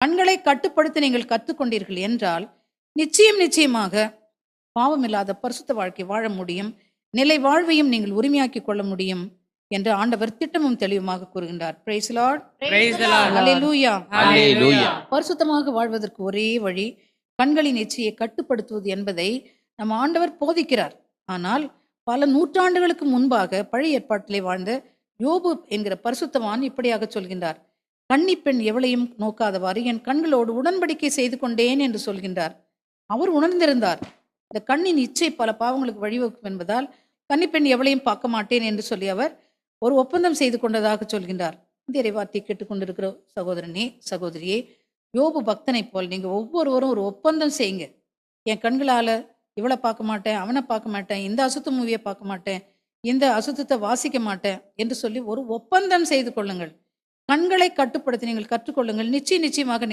கண்களை கட்டுப்படுத்த நீங்கள் கற்றுக்கொண்டீர்கள் என்றால் நிச்சயம் நிச்சயமாக பாவமில்லாத பரிசுத்த வாழ்க்கை வாழ முடியும். நிலை வாழ்வையும் நீங்கள் உரிமையாக்கிக் கொள்ள முடியும் என்று ஆண்டவர் திட்டமும் தெளிவுமாக கூறுகின்றார். Praise lord Praise the Lord. ஹalleluya Hallelujah. பரிசுத்தமாக வாழ்வதற்கு ஒரே வழி கண்களின் இச்சையை கட்டுப்படுத்துவது என்பதை நம்ம ஆண்டவர் போதிக்கிறார். ஆனால் பல நூற்றாண்டுகளுக்கு முன்பாக பழைய ஏற்பாட்டிலே வாழ்ந்த யோபு என்கிற பரிசுத்தவான் இப்படியாக சொல்கின்றார். கன்னிப்பெண் எவளையும் நோக்காதவாறு என் கண்களோடு உடன்படிக்கை செய்து கொண்டேன் என்று சொல்கின்றார். அவர் உணர்ந்திருந்தார். இந்த கண்ணின் இச்சை பல பாவங்களுக்கு வழிவகுக்கும் என்பதால் கன்னிப்பெண் எவளையும் பார்க்க மாட்டேன் என்று சொல்லி அவர் ஒரு ஒப்பந்தம் செய்து கொண்டதாக சொல்கின்றார். இந்த இறைவார்த்தை கேட்டுக்கொண்டிருக்கிற சகோதரனே சகோதரியே யோபு பக்தனைப் போல் நீங்கள் ஒவ்வொருவரும் ஒரு ஒப்பந்தம் செய்யுங்க. என் கண்களால் இவளை பார்க்க மாட்டேன் அவனை பார்க்க மாட்டேன் இந்த அசுத்த மூவியை பார்க்க மாட்டேன் இந்த அசுத்தத்தை வாசிக்க மாட்டேன் என்று சொல்லி ஒரு ஒப்பந்தம் செய்து கொள்ளுங்கள். கண்களை கட்டுப்படுத்தி நீங்கள் கற்றுக்கொள்ளுங்கள். நிச்சயம் நிச்சயமாக